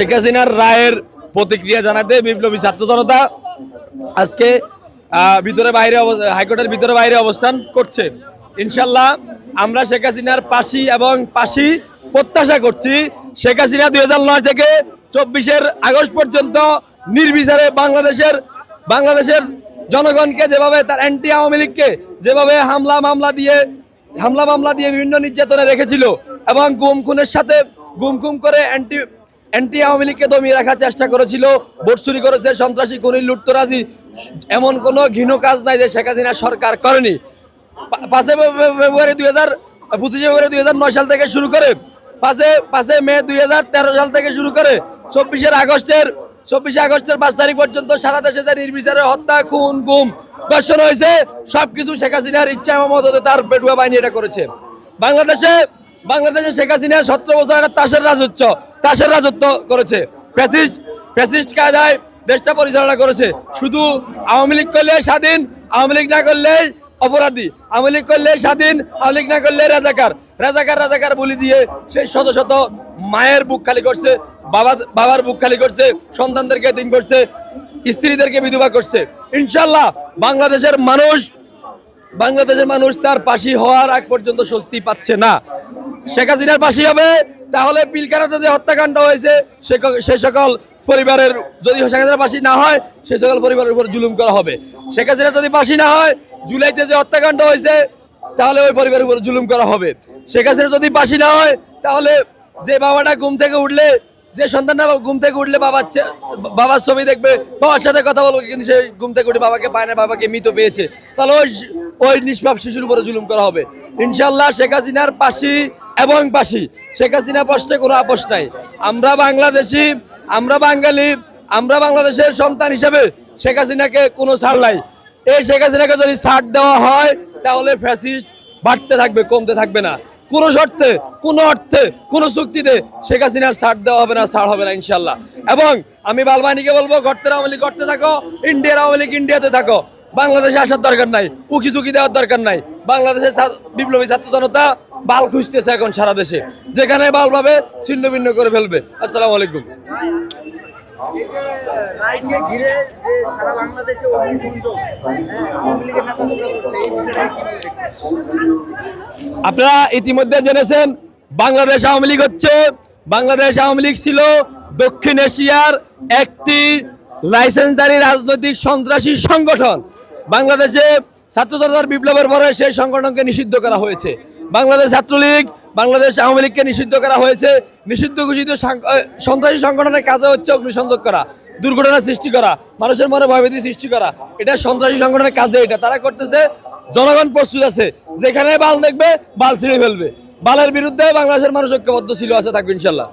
শেখ হাসিনার রায়ের প্রতিক্রিয়া জানাতে বিপ্লবী ছাত্র জনতা আজকে ভিতরে বাইরে হাইকোর্টের ভিতরে বাইরে অবস্থান করছে। ইনশাল্লাহ আমরা শেখ হাসিনার পাশি এবং পাশি প্রত্যাশা করছি। শেখ হাসিনা দুই থেকে চব্বিশের আগস্ট পর্যন্ত নির্বিচারে বাংলাদেশের বাংলাদেশের জনগণকে যেভাবে তার অ্যান্টি আওয়ামী লীগকে যেভাবে হামলা মামলা দিয়ে, হামলা মামলা দিয়ে বিভিন্ন নির্যাতনে রেখেছিল এবং গুম খুনের সাথে গুম খুম করে অ্যান্টি অ্যান্টি আওয়ামী লীগকে দমিয়ে রাখার চেষ্টা করেছিল, ভোট চুরি করেছে, সন্ত্রাসী খুনি লুটতরাজি, এমন কোনো ঘৃণ কাজ নাই যে শেখ হাসিনা সরকার করেনি। পা- পাঁচই ফে- ফে- ফেব্রুয়ারি দুই হাজার, পঁচিশে ফেব্রুয়ারি দুই হাজার নয় সাল থেকে শুরু করে, পাঁচে পাঁচে মে দুই হাজার তেরো সাল থেকে শুরু করে, চব্বিশের আগস্টের, চব্বিশে আগস্টের পাঁচ তারিখ পর্যন্ত সারা দেশে যে নির্বিচারে হত্যা, খুন, গুম দর্শন হয়েছে, সবকিছু শেখ হাসিনার ইচ্ছা মতো তার পেটুয়া বাহিনী এটা করেছে। বাংলাদেশে বাংলাদেশে শেখ হাসিনা সতেরো বছর একটা তাসের রাজত্ব তাসের রাজত্ব করেছে। ফ্যাসিস্ট ফ্যাসিস্ট কায়দায় দেশটা পরিচালনা করেছে। শুধু আওয়ামী লীগ করলে স্বাধীন, আওয়ামী লীগ না করলে অপরাধী। আওয়ামী লীগ করলে স্বাধীন, আওয়ামী লীগ না করলে রাজাকার। রাজাকার রাজাকার বলি দিয়ে সেই শত শত মায়ের বুক খালি করছে, বাবা, বাবার বুক খালি করছে, সন্তানদেরকে দিন করছে, স্ত্রীদেরকে বিধবা করছে। ইনশাল্লাহ বাংলাদেশের মানুষ বাংলাদেশের মানুষ তার পাশি হওয়ার আগ পর্যন্ত স্বস্তি পাচ্ছে না। শেখ হাসিনার পাশি হবে, তাহলে পিলকারাতে যে হত্যাকাণ্ড হয়েছে, সে সকল পরিবারের যদি শেখ হাসিনার পাশি না হয়, সে সকল পরিবারের উপর জুলুম করা হবে। শেখ হাসিনা যদি পাশি না হয়, জুলাইতে যে হত্যাকাণ্ড হয়েছে, তাহলে ওই পরিবারের উপর জুলুম করা হবে। শেখ হাসিনা যদি পাশি না হয়, তাহলে যে বাবাটা ঘুম থেকে উঠলে, যে সন্তানটা ঘুম থেকে উঠলে বাবার বাবার ছবি দেখবে, বাবার সাথে কথা বলবে, কিন্তু সে ঘুম থেকে উঠে বাবাকে পায় না, বাবাকে মৃত পেয়েছে। তাহলে ওই ওই নিষ্পাপ শিশুর উপরে জুলুম করা হবে। ইনশাল্লাহ শেখ হাসিনার পাশি এবং পাশি শেখ হাসিনা পোস্টে কোনো আপোষ নাই। আমরা বাংলাদেশি, আমরা বাঙালি, আমরা বাংলাদেশের সন্তান হিসেবে শেখ হাসিনাকে কোনো ছাড় নাই। এই শেখ হাসিনাকে যদি ছাড় দেওয়া হয়, তাহলে ফ্যাসিস্ট বাড়তে থাকবে, কমতে থাকবে না। কোনো শর্তে, কোনো অর্থে, কোনো চুক্তিতে শেখ হাসিনার ছাড় দেওয়া হবে না, ছাড় হবে না ইনশাল্লাহ এবং আমি বালবানিকে বলব, গর্তের আওয়ামী লীগ গর্তে থাকো, ইন্ডিয়ার আওয়ামী লীগ ইন্ডিয়াতে থাকো। বাংলাদেশে আসার দরকার নাই উকি চুকি দেওয়ার দরকার নাই। বাংলাদেশের বিপ্লবী ছাত্র জনতা বাল খুঁজতেছে এখন সারা দেশে। যেখানে বাল পাবে, ছিন্ন ভিন্ন করে ফেলবে। আসসালামু আলাইকুম? আপনারা ইতিমধ্যে জেনেছেন, বাংলাদেশ আওয়ামী লীগ হচ্ছে, বাংলাদেশ আওয়ামী লীগ ছিল দক্ষিণ এশিয়ার একটি লাইসেন্সধারী রাজনৈতিক সন্ত্রাসী সংগঠন। বাংলাদেশে ছাত্র জনতার বিপ্লবের পরে সেই সংগঠনকে নিষিদ্ধ করা হয়েছে। বাংলাদেশ ছাত্রলীগ, বাংলাদেশ আওয়ামী লীগকে নিষিদ্ধ করা হয়েছে। নিষিদ্ধ ঘোষিত সন্ত্রাসী সংগঠনের কাজে হচ্ছে অগ্নিসংযোগ করা দুর্ঘটনা সৃষ্টি করা, মানুষের মনে ভয়ভীতি সৃষ্টি করা। এটা সন্ত্রাসী সংগঠনের কাজে এটা। তারা করতেছে, জনগণ প্রস্তুত আছে। যেখানে বাল দেখবে, বাল ছিঁড়ে ফেলবে। বালের বিরুদ্ধে বাংলাদেশের মানুষ ঐক্যবদ্ধ ছিল আছে, থাকবে ইনশাল্লাহ।